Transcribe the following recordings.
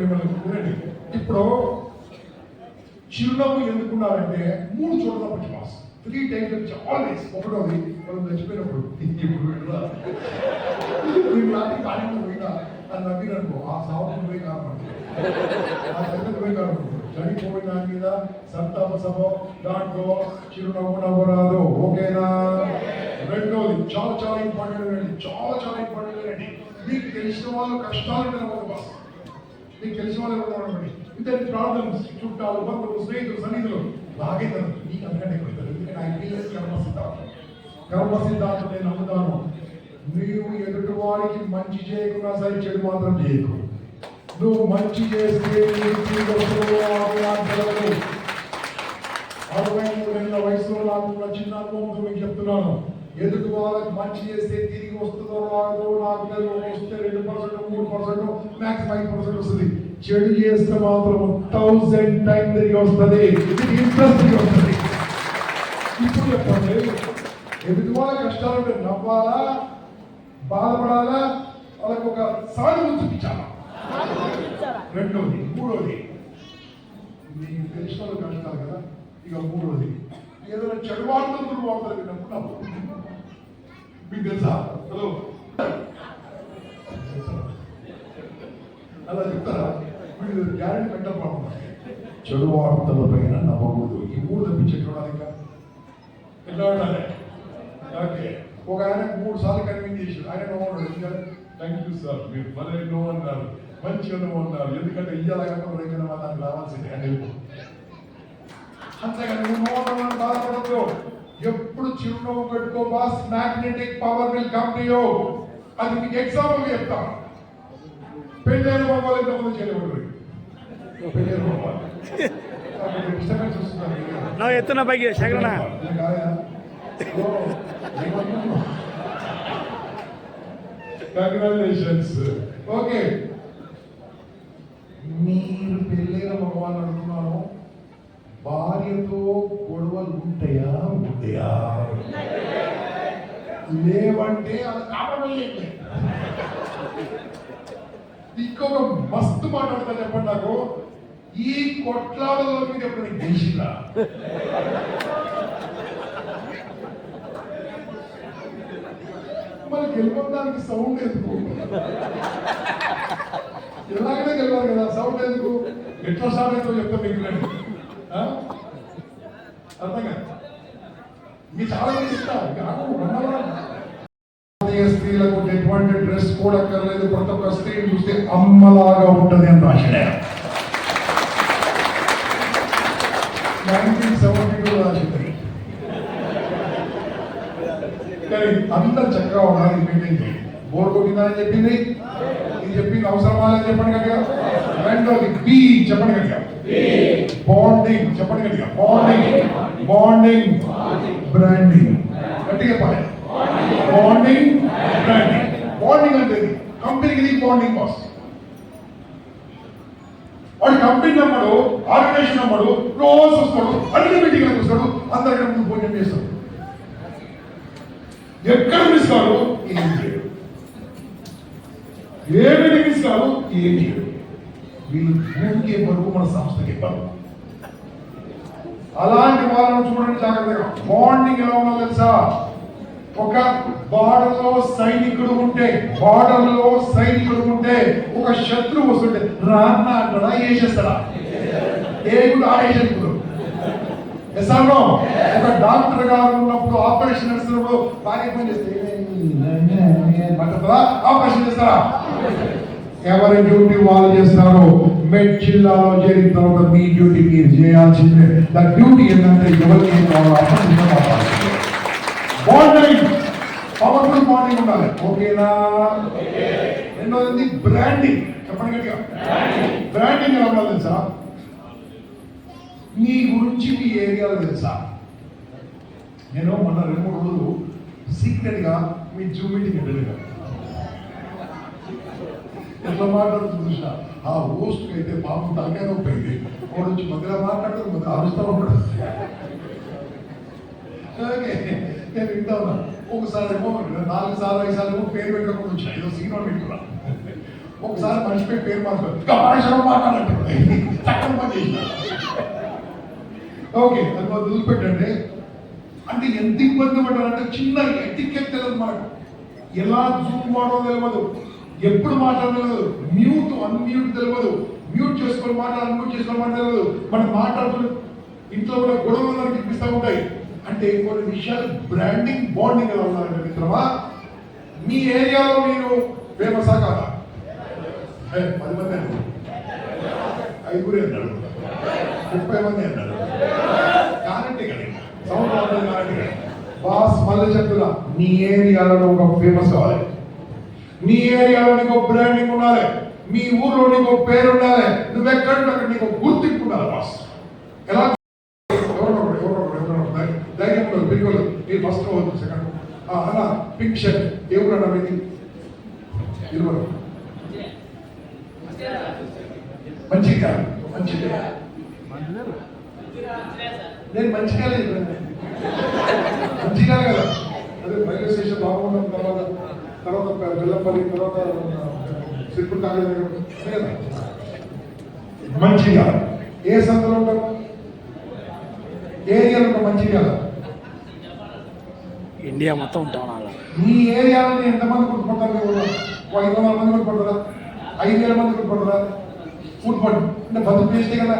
మిమ్మల్ని వినండి ఇప్పుడు చిరునవ్వు ఎందుకున్నారంటే మూడు చోట్ల పట్టి మాస్. త్రీ టైమ్స్ ఆల్వేస్ ఒకటోది మనం చచ్చిపోయినప్పుడు. ఇప్పుడు వెళ్ళరా. లాంటి కార్యం పోయినా అది నవ్విననుకో ఆ సాగు పోయి కారణం ఆ సంగతి పోయి కారణం చనిపోయిన దాని మీద సంతాప సభ దాంట్లో చిరునవ్వు నవ్వరాదు. ఓకేనా? రెండోది చాలా చాలా ఇంపార్టెంట్ చాలా చాలా ఇంపార్టెంట్ అండి మీకు తెలిసిన వాళ్ళు కష్టాలు నవ్వదు నీకు తెలిసిన వాళ్ళు ఎవరు ఉన్నారండి ఇద్దరి ప్రాబ్లమ్స్ చుట్టాలు బంధువులు స్నేహితులు సన్నిధులు బాగా తనదు నీకు అంతకంటే ఎక్కువ ఎందుకంటే ఆయన పిల్లలు కర్మ సిద్ధాంతం కర్మ సిద్ధాంతం నేను నమ్ముతాను. నీవు ఎదుటి వారికి మంచి చేయకుండా సరే చెడు మాత్రం చేయకు. నువ్వు మంచి చేస్తే అరవై మూడు వస్తుందో. వయసులో నాకు చిన్న అనుభవంతో మీకు చెప్తున్నాను. ఎదుటి వాళ్ళకి మంచి చేస్తే తిరిగి వస్తుందో రాదో నాకు తెలియదు. వస్తే రెండు పర్సెంట్ మూడు పర్సెంట్ మ్యాక్స్ ఫైవ్ పర్సెంట్ వస్తుంది. చెడు చేస్తే మాత్రం థౌసండ్ టైం తిరిగి వస్తుంది. ఇంట్రెస్ట్ తిరిగి వస్తుంది. ఇప్పుడు చెప్పండి. ఎదుటి వాళ్ళ కష్టాలు ఉంటే నవ్వాలా? బాధపడాలా? వాళ్ళకి ఒక సానుభూతి చూపించాలా? రెండోది మూడోది. మీకు తెలిసిన కష్టాలు కదా? ఇక మూడోది. ఏదైనా చెడు వార్తలు వార్తలు విన్నప్పుడు నవ్వు. మీకు తెలుసా? హలో. అలా చెప్తారా? మీరు గ్యారెంటీ పెట్టాలి చెడు వార్తల పైన నమ్మకూడదు. ఈ మూడు తప్పించే ఇంకా. ఎట్లా ఉండాలి ఓకే. ఒక ఆయన మూడు సార్లు కన్విన్స్ చేసి ఆయన నవ్వడు థ్యాంక్ యూ సార్. మీరు భలే నో అన్నారు. మంచిగా నో అన్నారు. ఎందుకంటే ఇయ్యాలగా రేఖన మాత్రం రావాల్సిందే. అని అంతేగాని నువ్వు నవ్వడం బాధపడద్దు చిరునవ్వు పెట్టుకో boss magnetic power will come to you అది మీకు ఎగ్జాంపుల్ చెప్తాను పెళ్ళైన మొబైల్ ఎంతమంది చేయలేబడి పెళ్ళైన మొబైల్ డిస్టర్బెన్స్ వస్తున్నారు ನಾವು ಎತ್ತನ ಬಗ್ಗೆ ಶಗರಣ కంగ్రాచులేషన్స్ ఓకే మీరు పెళ్ళైన మగవాళ్ళు అడుగుతున్నాను భార్యతో గొడవలు ఉంటాయా? ఉంటాయా. లేవంటే అది కారణం ఇంకొక మస్తు మాట్లాడతా చెప్పండి నాకు. ఈ కొట్లాడలో మీద ఎప్పుడు గెలిచిందా మరి గెలవడానికి సౌండ్ ఎందుకు? ఎలాగైనా గెలవాలి కదా సౌండ్ ఎందుకు? ఎట్లా సార్ అయితే చెప్తా మీకు రండి. అర్థం కాదు మీ చాలా మంది ఇస్తారు. కాదు. స్త్రీలకు ఎటువంటి డ్రెస్ కూడా అక్కర్లేదు. ప్రతి ఒక్క స్త్రీని చూస్తే అమ్మలాగా ఉంటుంది అని రాశాడు నైన్టీన్ సెవెంటీ టూ రాసింది కానీ అందరు చక్కగా ఉండాలి మెయింటైన్ బోర్డు కొట్టిందని చెప్పింది. ఇది చెప్పింది అవసరమా అని చెప్పండి గట్టిగా. రెండోది బి చెప్పండి గట్టిగా. బాండింగ్ చెప్పండి గట్టిగా. బాండింగ్ బాండింగ్ బ్రాండింగ్ గట్టిగా చెప్పాలి బాండింగ్ బ్రాండింగ్ బాండింగ్ అంటే కంపెనీకి బాండింగ్ బాస్ వాడు కంపెనీ నమ్మడు ఆర్గనైజేషన్ నమ్మడు రోజు వస్తాడు అన్ని మీటింగ్లకు వస్తాడు అందరికీ ముందు భోజనం చేస్తాడు. ఎక్కడ మిస్ కాదు ఏం చేయడు. ఏ మీటింగ్ మిస్ కాదు ఏం చేయడు. వీళ్ళు భూమికి బరువు మన సంస్థకి బరువు అలాంటి వాళ్ళని చూడండి జాగ్రత్తగా బాండింగ్ ఎలా ఉందో తెలుసా ఒక బార్డర్లో సైనికుడు ఉంటే బార్డర్లో సైనికుడు ఉంటే ఒక శత్రువు వస్తుంటే రాన్న అంటాడా వేసేస్తాడా దేవుడు ఆడేసేందుకు ఎస్ ఒక డాక్టర్ గారు ఉన్నప్పుడు ఆపరేషన్ చేస్తున్నప్పుడు భార్య పని చేస్తే ఆపరేషన్ చేస్తారా ఎవరి డ్యూటీ వాళ్ళు చేస్తారు మెడ్ జిల్లాలో చేరిన తర్వాత మీ డ్యూటీ మీరు చేయాల్సిందే. ద డ్యూటీ ఏంటంటే ఎవరికి ఏం కావాలో బాండింగ్ పవర్ఫుల్ బాండింగ్ ఉండాలి. ఓకేనా? రెండోది బ్రాండింగ్ చెప్పండి గట్టిగా. బ్రాండింగ్ ఎలా ఉండాలి తెలుసా? మీ గురించి మీ ఏరియాలో తెలుసా? నేను మొన్న రెండు మూడు రోజులు సీక్రెట్గా మీ జూమ్ మీటింగ్ వెళ్ళాను. ఎట్లా మాట్లాడుతుంది చూసిన ఆ హోస్ట్ అయితే పాపం తలకాయ నొప్పింది వాడు వచ్చి మధ్యలో మాట్లాడుతూ మధ్య అరుస్తూ ఉంటాడు ఓకే నేను వింటా ఒకసారి ఏమో నాలుగు సార్లు ఐదు సార్లు ఏమో పేరు పెట్టకుండా వచ్చా. ఏదో సినిమా పెట్టుకున్నా. ఒకసారి మనిషిపై పేరు మార్చుకో ఇంకా మనిషి మాట్లాడంటాడు చక్కని పని ఓకే అది మాకు వదిలిపెట్టండి. అంటే ఎంత ఇబ్బంది పడ్డారంటే చిన్న ఎటికెట్ తెలియదు మనకు. ఎలా జూమ్ వాడో తెలియదు ఎప్పుడు మాట్లాడలేదు. మ్యూట్ అన్మ్యూట్ తెలియదు మ్యూట్ చేసుకొని మాట అన్మ్యూట్ చేసుకొని మాట్లాడలేదు. మనం మాట్లాడుతున్న ఇంట్లో కూడా గొడవలు అనిపిస్తూ ఉంటాయి. అంటే కొన్ని విషయాలు బ్రాండింగ్ బాండింగ్ ఎలా ఉన్నారంటే మిత్రమా? మీ ఏరియాలో మీరు ఫేమసా కాదా? పది మంది అన్నారు. ఐదుగురే అన్నాడు ముప్పై మంది అన్నారు. కానంటే కదా సౌండ్ రావడం కానంటే కదా. బాస్ మళ్ళీ చెప్తున్నా మీ ఏరియాలో ఒక ఫేమస్ కావాలి నీ ఏరియాలో నీకు బ్రాండింగ్ ఉండాలి. మీ ఊర్లో నీకు పేరు ఉండాలి. నువ్వు ఎక్కడ ఉంటే అక్కడ నీకు గుర్తింపు ఉండాలి బాస్ ఎలా? ధైర్యం పిల్లలు మీరు ఫస్ట్ అవ్వద్దు సెకండ్ అన్న పింక్ షర్ట్ ఏ మీది? ఇరువురు. మంచిగా మంచిగా నేను మంచిగా లేదు మంచిగా కదా అదే రైల్వే స్టేషన్ బాగుండడం తర్వాత తర్వాత బెల్లంపల్లి తర్వాత కాలేజ్ కదా? మంచిగా. ఏ సందులో ఉంటారు ఏరియాలో ఉంటారు మంచిగా? ఇండియా మొత్తం ఉంటాం మీ ఏరియాలో ఎంతమంది మీరు ఒక ఐదు వందల మంది గుర్తుపడతారా ఐదు వేల మంది గుర్తుపడతారా గుర్తుపడు అంటే బతుకు చేస్తే కదా.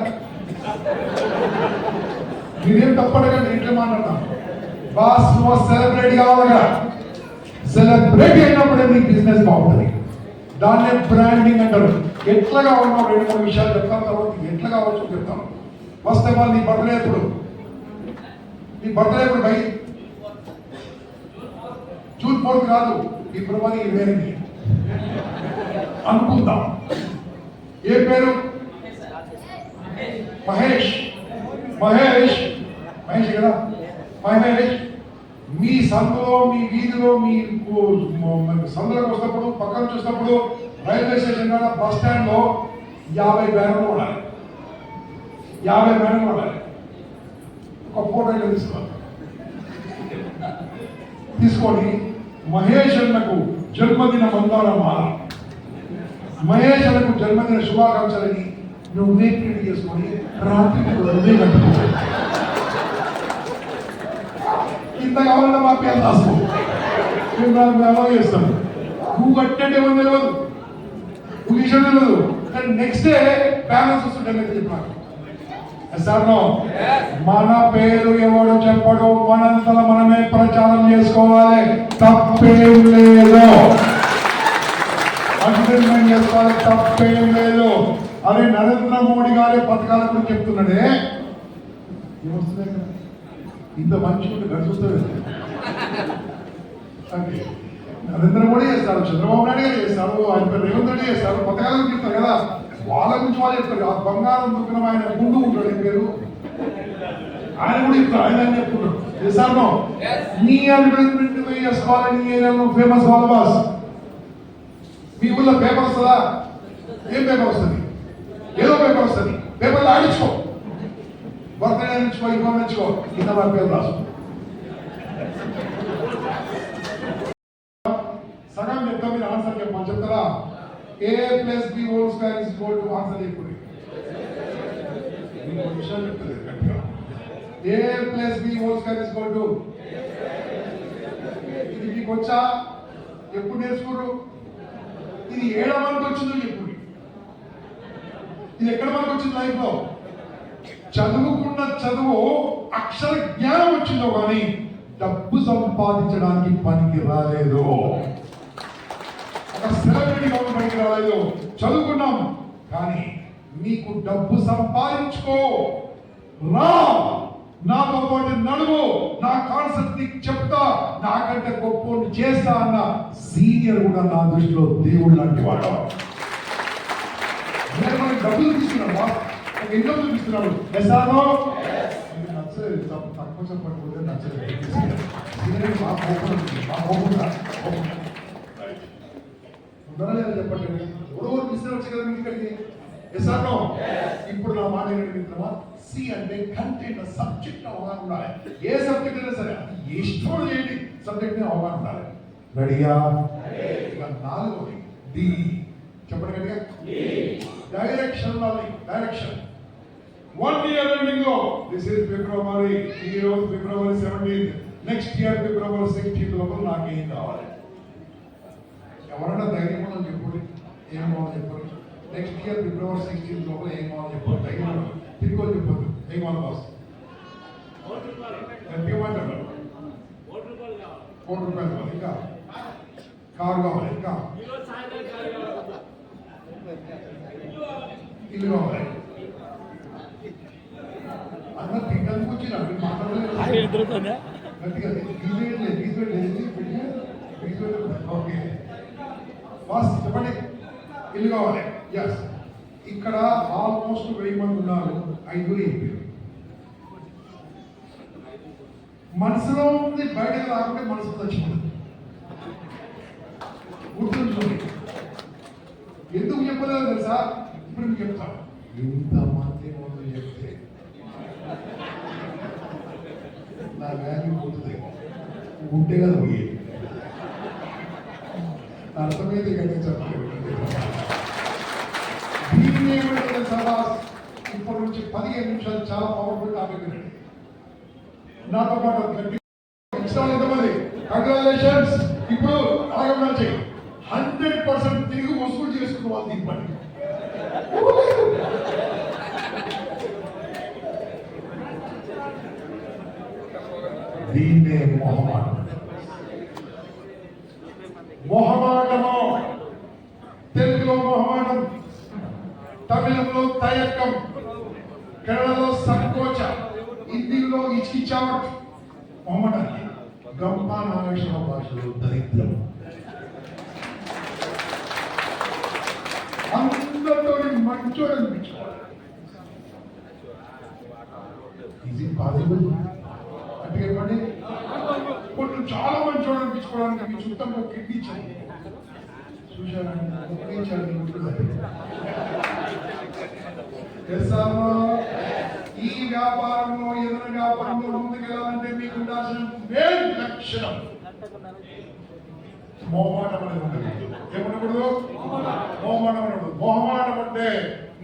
మీరేం తప్పడకండి ఇంట్లో మాట్లాడతాం. బాస్ నువ్వు సెలబ్రిటీ కావాలి కదా. సెలబ్రిటీ అయినప్పుడే మీ బిజినెస్ బాగుంటుంది. దాన్నే బ్రాండింగ్ అంటారు. ఎట్లా కావాలో రెండు మూడు విషయాలు చెప్తాను తర్వాత ఎట్లా కావచ్చు చెప్తాను ఫస్ట్ ఆఫ్ ఆల్ నీ బర్త్డే ఎప్పుడు నీ బర్త్డే ఎప్పుడు బై. జూన్ ఫోర్త్ కాదు ఫిబ్రవరి ఇరవై ఎనిమిది అనుకుందాం. ఏ పేరు? మహేష్. మహేష్. మహేష్ కదా? మహేష్. మీ సందులో మీ వీధిలో మీ సందులోకి వస్తున్నప్పుడు పక్కన చూసినప్పుడు రైల్వే స్టేషన్ కాడ బస్ స్టాండ్లో యాభై బ్యానర్లు ఉండాలి. యాభై బ్యానర్లు ఉండాలి. ఒక ఫోటో తీసుకోవాలి. తీసుకొని మహేష్ అన్నకు జన్మదిన మందార మహేష్ అన్నకు జన్మదిన శుభాకాంక్షలని నువ్వే ప్రింట్ చేసుకొని రాత్రి నువ్వే కట్టుకోవాలి ఇంత కావాలంటే మా పేరు రాసుకో. మేము దానికి అలా చేస్తాం నువ్వు కట్టినట్టే ఉంది తెలియదు నువ్వు విషయం తెలియదు కానీ నెక్స్ట్ డే బ్యాలెన్స్ వస్తుంటే చెప్పాను. మన పేరు ఎవడు చెప్పడు? మనంతల మనమే ప్రచారం చేసుకోవాలి. తప్పేం లేదు. అగ్రిమెంట్ చేసుకోవాలి. తప్పేం లేదు. అదే నరేంద్ర మోడీ గారి పథకాల గురించి చెప్తున్నాడే. ఏమొస్తుంది ఇంత మంచి ఉంటే గడిచొస్తుంది అంటే నరేంద్ర మోడీ చేస్తారు చంద్రబాబు నాయుడు గారు చేస్తారు ఆయన పేరు రేవంత్ రెడ్డి చేస్తారు పథకాల చెప్తారు కదా. వాళ్ళ గురించి వాళ్ళు చెప్తారు ఆ బంగారం దుఃఖం ఆయన గుండు ఉంటాడు ఏం పేరు? ఆయన కూడా చెప్తారు ఆయన అని చెప్తున్నాడు. చేశాను నీ అడ్వర్టైజ్మెంట్ చేసుకోవాలని నీ ఏరియాలో ఫేమస్ వాళ్ళ బాస్ మీ ఊళ్ళో పేపర్ వస్తుందా? ఏం పేపర్ వస్తుంది? ఏదో పేపర్ వస్తుంది. పేపర్లో ఆడించుకో బర్త్డే నుంచుకో ఇంకో నుంచుకో కింద నా పేరు రాసు సగం చెప్తా మీరు ఆన్సర్ చెప్పమని చెప్తారా A plus B whole square is equal to answer ఇప్పుడు మీకు విషయాలు చెప్తలేదు గట్టిగా A plus B whole square is equal to ఇది మీకు వచ్చా ఎప్పుడు నేర్చుకోరు ఇది ఏడవ మనకు వచ్చిందో చెప్పుడు ఇది ఎక్కడ మనకు వచ్చింది లైఫ్లో చదువుకున్న చదువు అక్షర జ్ఞానం వచ్చిందో కానీ డబ్బు సంపాదించడానికి పనికి రాలేదు. ఒక సెలబ్రిటీ పనికి రాలేదు. చదువుకున్నాం కానీ నీకు డబ్బు సంపాదించుకో. రా నాతో పాటు నడువు. నా కాన్సెప్ట్ నీకు చెప్తా. నాకంటే గొప్ప చేస్తా అన్న సీనియర్ కూడా నా దృష్టిలో దేవుడు లాంటి వాడు. డబ్బులు తీసుకున్నాడు నాకు ఎన్నో చూపిస్తున్నాడు. ఎస్ఆర్ఓ నచ్చలేదు. తక్కువ చెప్పకపోతే నచ్చలేదు. మా కోపం. మా కోపం ఉందా? లేదా. చెప్పండి. ఎవరో మిస్టర్ వచ్చి కదా మీకు ఇక్కడికి ఎస్ఆర్ఓ ఇప్పుడు నా మాట ఏంటంటే సి అంటే కంటెంట్ సబ్జెక్ట్ అవగాహన ఉండాలి. ఏ సబ్జెక్ట్ అయినా సరే అది ఇష్టం చేయండి సబ్జెక్ట్ అవగాహన ఉండాలి. రెడీయా ఇక నాలుగోది డి చెప్పండి గట్టిగా. డైరెక్షన్ డైరెక్షన్ వన్ ఇయర్ ఎండింగ్లో దిస్ ఇస్ ఫిబ్రవరి ఈ రోజు February seventeenth next year February sixteenth లోపల నాకేం కావాలి ఎవరైనా ధైర్యం ఉందని చెప్పండి. ఏం కావాలో చెప్పండి. నెక్స్ట్ ఇయర్ ఫిబ్రవరి సిక్స్టీన్త్ లోపల ఏం కావాలో చెప్పండి. ధైర్యం ఉండాలి. తిరిగి వాళ్ళు చెప్పొద్దు. ఏం కావాలి బాస్ ఎంత ఇవ్వమంటారు. కోటి రూపాయలు కావాలి ఇంకా? కారు కావాలి ఇంకా? ఇల్లు కావాలి. అన్న వచ్చిన మాట్లాడలేదు ఓకే. బాస్ చెప్పండి. ఇల్లు కావాలి. ఎస్ ఇక్కడ ఆల్మోస్ట్ వెయ్యి మంది ఉన్నారు. ఐదుగురు ఎంపీలు మనసులో ఉంది బయటకు రాకుంటే మనసు చచ్చిపోతుంది. గుర్తుంచుకోండి. ఎందుకు చెప్పలేదు తెలుసా? ఇప్పుడు మీకు చెప్తాను. ఇంతమంది ముందు చెప్తే నా వాల్యూ పోతుంది. ఉంటే కదా పోయేది అర్థమైతే కనుక చెప్పలేదు దీన్ని ఏమంటే సభ ఇప్పటి నుంచి పదిహేను నిమిషాలు చాలా పవర్ఫుల్ టాపిక్ నాతో పాటు గట్టి ఇన్స్టాల్ ఎంతమంది కంగ్రాచులేషన్స్ ఇప్పుడు ఆగమనం చేయి హండ్రెడ్ పర్సెంట్ తిరిగి వసూలు చేసుకున్న వాళ్ళు దీన్ని దీన్నే మొహమాటం మొహమాటము తెలుగులో మొహమాటం తమిళంలో తయక్కం కన్నడలో సంకోచ హిందీలో ఇచ్చిచ్చావట్ మొహమాటానికి గంప నాగేశ్వర భాషలో దరిద్రం. అందరితో మంచోడు అనిపించుకోవాలి. ఇది పాసిబుల్ అంటే ఏమండి? కొంచెం చాలా మంచోడు అనిపించుకోవడానికి మీ చుట్టం ఒక కిడ్నీ ఇచ్చాను చూశారండి ఇచ్చారు ఈ వ్యాపారంలో ఏదైనా వ్యాపారంలో ముందుకెళ్ళాలంటే మీకు ఉండాల్సిన మెయిన్ లక్షణం. మోహమాటం అనేది ఉంటుంది ఏమనకూడదు? మోహమాటం అనకూడదు మోహమాటం అంటే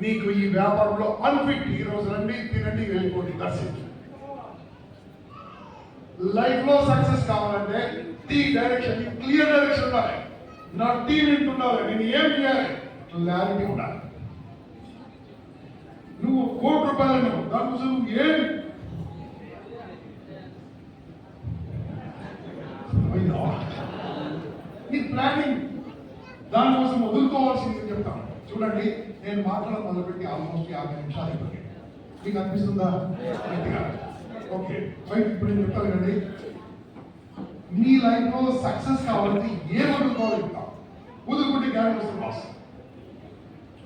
నీకు ఈ వ్యాపారంలో అన్ఫిట్ ఈ రోజు రండి తినండి వెళ్ళిపోండి దర్శించు లైఫ్లో సక్సెస్ కావాలంటే టీ డైరెక్షన్ క్లియర్ డైరెక్షన్ ఉండాలి. నా టీం ఇంటి ఉండాలి నేను ఏం చేయాలి? క్లారిటీ ఉండాలి. కోటి రూపాయలు దాని దానికోసం నువ్వు ఏం? అయ్యో. ప్లానింగ్ దానికోసం వదులుకోవాల్సింది చెప్తాను. చూడండి నేను మాట్లాడడం మొదలుపెట్టి ఆల్మోస్ట్ యాభై నిమిషాలు అయిపోయింది మీకు అనిపిస్తుందా? ఓకే రైట్ ఇప్పుడు నేను చెప్తాను కదండి. మీ లైఫ్లో సక్సెస్ కావాలంటే ఏం వదులుకోవాలి చెప్తా వదులుకుంటే గ్యారెంటీ వస్తుంది బాస్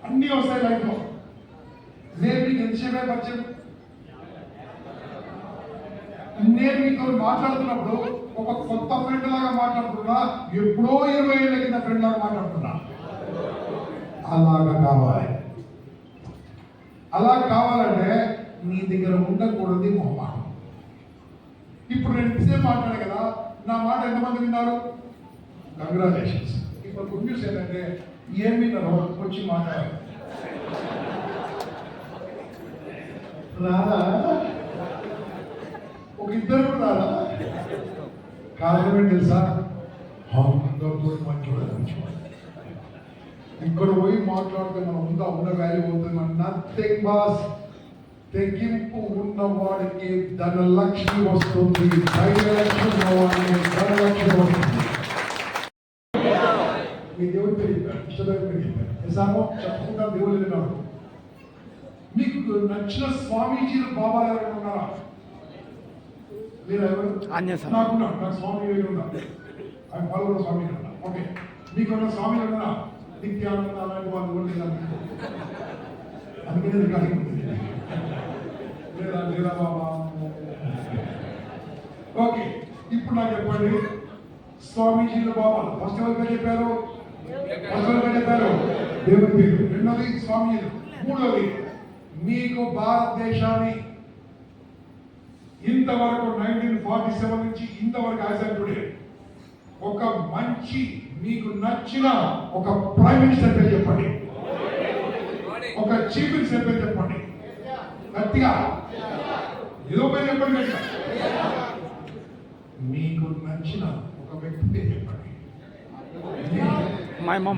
అన్నీ వస్తాయి లైఫ్లో నేను మీకు ఎంతసేపే పరిచయం? నేను మీతో మాట్లాడుతున్నప్పుడు ఒక కొత్త ఫ్రెండ్ లాగా మాట్లాడుతున్నా ఎప్పుడో ఇరవై ఏళ్ళ కింద ఫ్రెండ్ లాగా మాట్లాడుతున్నా. అలాగా కావాలి. అలా కావాలంటే నీ దగ్గర ఉండకూడదు మొహమాటం ఇప్పుడు నేను ఇంతసేపు మాట్లాడే కదా నా మాట ఎంతమంది విన్నారు? కంగ్రాచులేషన్స్ ఇప్పుడు గుడ్ న్యూస్ ఏంటంటే ఏం విన్నారో వచ్చి మాట్లాడాలి. రాదా ఒక ఇద్దరు కూడా రాదా కారణం ఏంటి తెలుసా అందరూ పోయి మంచోడు మంచివాడు ఇక్కడ పోయి మాట్లాడితే మనం ఉందా ఉన్న వాల్యూ అవుతుంది మన నథింగ్ బాస్ తెగింపు ఉన్నవాడికి ధనలక్ష్మి వస్తుంది ధైర్యలక్ష్మి ఉన్నవాడికి ధనలక్ష్మి వస్తుంది మీ దేవుడు తెలియదు ఇష్టమైన తెలియదు నిజామో చెప్పుకుంటా దేవుడు విన్నాడు మీకు నచ్చిన స్వామీజీలు బాబా ఎవరైనా ఉన్నారా? మీరు ఎవరు నాకు స్వామి ఎవరు ఉన్నారు. ఆయన స్వామి ఓకే. మీకు ఉన్న స్వామి ఉన్నారా నిత్యానంద అలాంటి వాళ్ళు కూడా? అందుకనే రికార్డింగ్ ఉంటుంది లేదా లేదా బాబా? ఓకే. ఇప్పుడు నాకు చెప్పండి. స్వామీజీలు బాబాలు. ఫస్ట్ చెప్పారు? ఫస్ట్ ఎవరిగా చెప్పారు? దేవుని పేరు. రెండోది స్వామీజీలు. మూడోది మీకు భారతదేశాన్ని ఇంతవరకు నైన్టీన్ ఫార్టీ సెవెన్ నుంచి ఇంతవరకు యాజ్ టుడే ఒక మంచి మీకు నచ్చిన ఒక ప్రైమ్ మినిస్టర్ పేరు చెప్పండి. ఒక చీఫ్ మినిస్టర్ పేరు చెప్పండి. గట్టిగా. ఏదో పేరు చెప్పండి మీకు నచ్చిన ఒక వ్యక్తి పేరు చెప్పండి. మా అమ్మ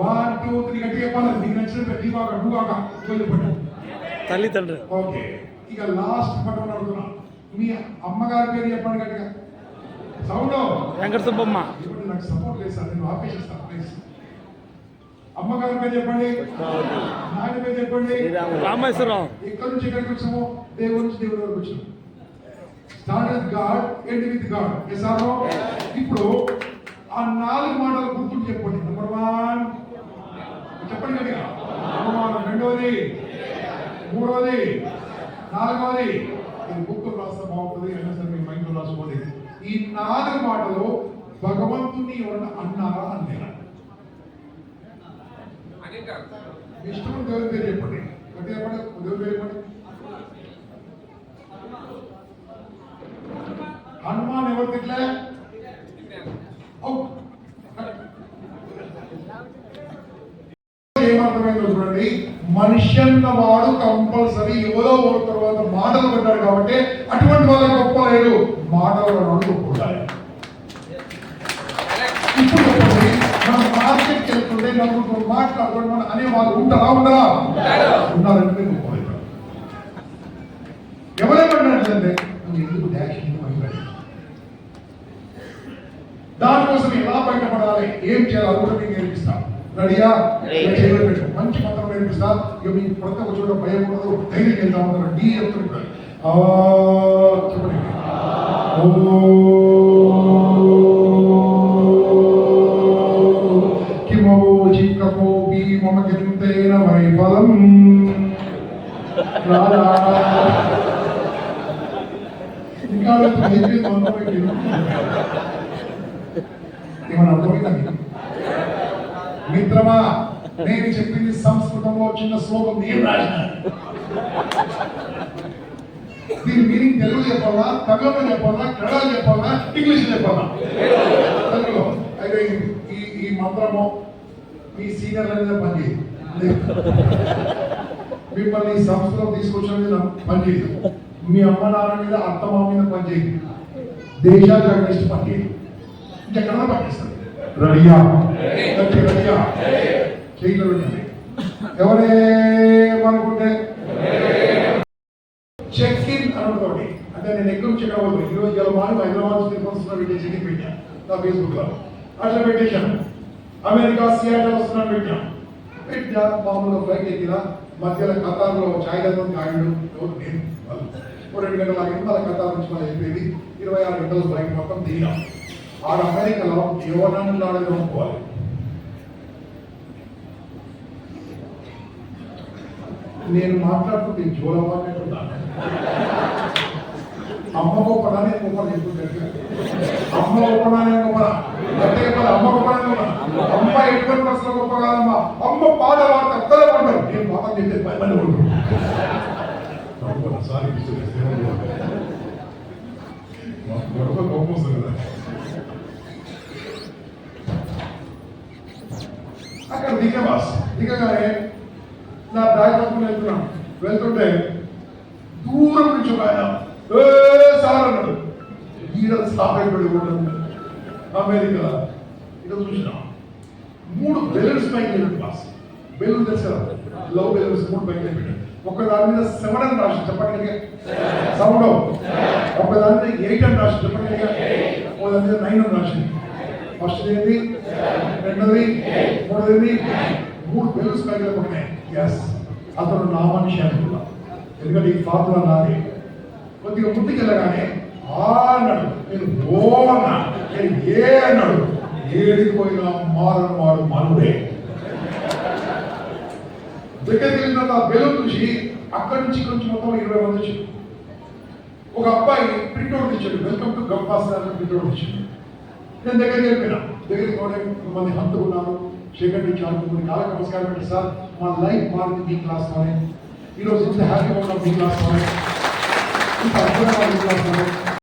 వన్ టూ త్రీ గట్టిగా చెప్పాలి మీకు నచ్చిన పేరు దీపాక నువ్వాక ఇదో చెప్పండి తల్లి తండ్రి. ఓకే. ఇక లాస్ట్ పట్టణం అడుగుతున్నా. మీ అమ్మగారి పేరు చెప్పండి గట్టిగా. సౌండ్? వెంకట సుబ్బమ్మ. ఇప్పుడు నాకు సపోర్ట్ లేదు సార్ నేను ఆపేసిస్తాను ప్లీజ్ అమ్మగారి పేరు చెప్పండి. నాయన పేరు చెప్పండి. రామేశ్వరరావు. ఎక్కడి నుంచి ఎక్కడికి వచ్చాము? దేవుడి నుంచి దేవుడి వరకు వచ్చాము. Start god end with god ఎసారో ఇప్పుడు ఆ నాలుగు మాటలు గుర్తులు చెప్పండి నెంబర్ వన్ చెప్పండి గట్టిగా. అవమానం రెండవది మూడవది నాలుగవది ఇది బుక్ రాస్తే బాగుంటుంది అయినా మీ మైండ్ రాసుకోండి. ఈ నాలుగు మాటలు భగవంతుని ఎవరన్నా అన్నారా అన్నారా ఇష్టం దేవుని పేరు చెప్పండి. గట్టిగా చెప్పండి దేవుని పేరు చెప్పండి? హనుమాన్ ఎవరు తిట్లే ఏమర్థమైందో చూడండి మనిషి అన్నవాడు కంపల్సరీ ఎవరో ఒక తర్వాత మాటలు పెట్టాడు కాబట్టి అటువంటి వాళ్ళ గొప్ప లేదు. మాటలు రెండు ఉండాలి ఇప్పుడు చెప్పండి మనం మార్కెట్కి వెళ్తుంటే నలుగురు మాట్లాడుకుంటే మనం అనే వాళ్ళు ఉంటారా ఉండరా? ఉన్నారంటే గొప్ప అవుతారు. ఎవరేమన్నాడంటే నువ్వు ఎందుకు డాష్ దానికోసం ఎలా బయటపడాలి? ఏం చేయాలి? కూడా మీకు నేర్పిస్తాను. చేయలేదు పెట్టు. మంచి మంత్రం నేర్పిస్తా ఇక మీ ప్రతి ఒక్క చోట భయం ఉండదు. ధైర్యం వెళ్తా ఉంటారు డీ చెప్తుంటారు ఆ, చెప్పండి. కిమో ఇంకా అర్థమైందా మీకు? మిత్రమా నేను చెప్పింది సంస్కృతంలో చిన్న శ్లోకం నేను రాసిన. దీని మీనింగ్ తెలుగు చెప్పాలా తమిళంలో చెప్పాలా కన్నడ చెప్పాలా ఇంగ్లీష్ చెప్పాలా? తెలుగులో అయితే ఈ- ఈ మంత్రము మీ సీనియర్ అనేది పని మిమ్మల్ని సంస్కృతం తీసుకొచ్చిన మీద పని చేయదు. మీ అమ్మ నాన్న మీద అత్తమ్మ మీద పని పనిచేయదు దేశానికి అగ్నిస్ట్ పనిచేయదు ఇంకెక్కడ పనిచేస్తుంది రెడీయా గట్టి రెడీయా చేయగలరు ఎవరేమనుకుంటే చెక్ ఇన్ అనుకోండి అంటే నేను ఎక్కువ చెక్ అవ్వదు ఈరోజు గెలవాలి హైదరాబాద్ నుంచి తిరుపతి వస్తున్నా పెట్టే చెక్ ఇన్ పెట్టాను నా ఫేస్బుక్లో అట్లా పెట్టేశాను అమెరికా సియాటల్ వస్తున్నాను పెట్టాను పెట్టా మామూలుగా ఫ్లైట్ ఎక్కిన మధ్యలో ఖతార్లో ఛాయ్ దగ్గర ఆగిండు ఎవరు నేను వాళ్ళు ఓ రెండు గంటల ఆగింది మళ్ళీ ఖతార్ నుంచి మళ్ళీ వెళ్ళిపోయింది ఇరవై ఆరు గంటల ఫ్లైట్ మొత్తం దిగినాం ఆడ అమెరికాలో ఎవరన్నా పోవాలి నేను మాట్లాడుతుంటే జోల మాట్లాడుతున్నాను అమ్మ గొప్పనా నేను గొప్ప అమ్మ గొప్పనా నేను గొప్ప అంటే చెప్పాలి అమ్మ గొప్పనా అమ్మ ఎటువంటి ప్రశ్న గొప్ప కాదమ్మా అమ్మ పాట వార్త అక్కడే ఉంటారు నేను పాఠం చెప్పే పది ఉంటాను సారీ గొడవ కోపం వస్తుంది కదా అక్కడ దిగే బాస్ దిగగానే నా బ్యాగ్ పట్టుకుని వెళ్తున్నాను వెళ్తుంటే దూరం నుంచి ఒక ఆయన "ఏ సార్ అన్నాడు. ఈడ స్టాప్ అయిపోయి అమెరికా ఇక్కడ చూసినా మూడు బెలూన్స్ పైకి వెళ్ళాడు బాస్. బెలూన్ తెలుసు? లవ్ బెలూన్స్ మూడు పైకి వెళ్ళాడు ఒక దాని మీద సెవెన్ అని రాసి చెప్పండి సెవెన్ ఒక దాని మీద ఎయిట్ అని రాసి చెప్పండి ఒక దాని మీద నైన్ అని రాసింది ఫస్ట్ది ఏంటి రెండోది? మూడోది? మూడు బెలూన్స్ పైకి ఉన్నాయి ఎస్ అతను నా మనిషి అనుకున్నా ఎందుకంటే ఈ ఫార్ములా నాది. కొద్దిగా ముందుకు వెళ్ళగానే ఆ అన్నాడు. నేను ఓ అన్నా. నేను ఏ అన్నాడు. ఏడికి పోయినా మారని వాడు మనుడే. దగ్గరికి వెళ్ళిన ఆ బెలూన్ చూసి అక్కడి నుంచి కొంచెం మొత్తం ఇరవై మంది వచ్చారు. ఒక అబ్బాయి ప్రింట్అవుట్ ఇచ్చాడు. వెల్కమ్ టు గంపాస్ ప్రింట్అవుట్ ఇచ్చాడు. నేను దగ్గరికి వెళ్ళిపోయినా. దగ్గరికి పోతే కొంతమంది హత్తుకున్నాను చీకటి ఇచ్చారు కాలకు నమస్కారం పెట్టి సార్ మా లైఫ్ మారింది మీ క్లాస్లోనే ఈరోజు ఇంత హ్యాపీగా ఉన్నాం మీ క్లాస్లోనే ఇంత అద్భుతంగా మీ క్లాస్లోనే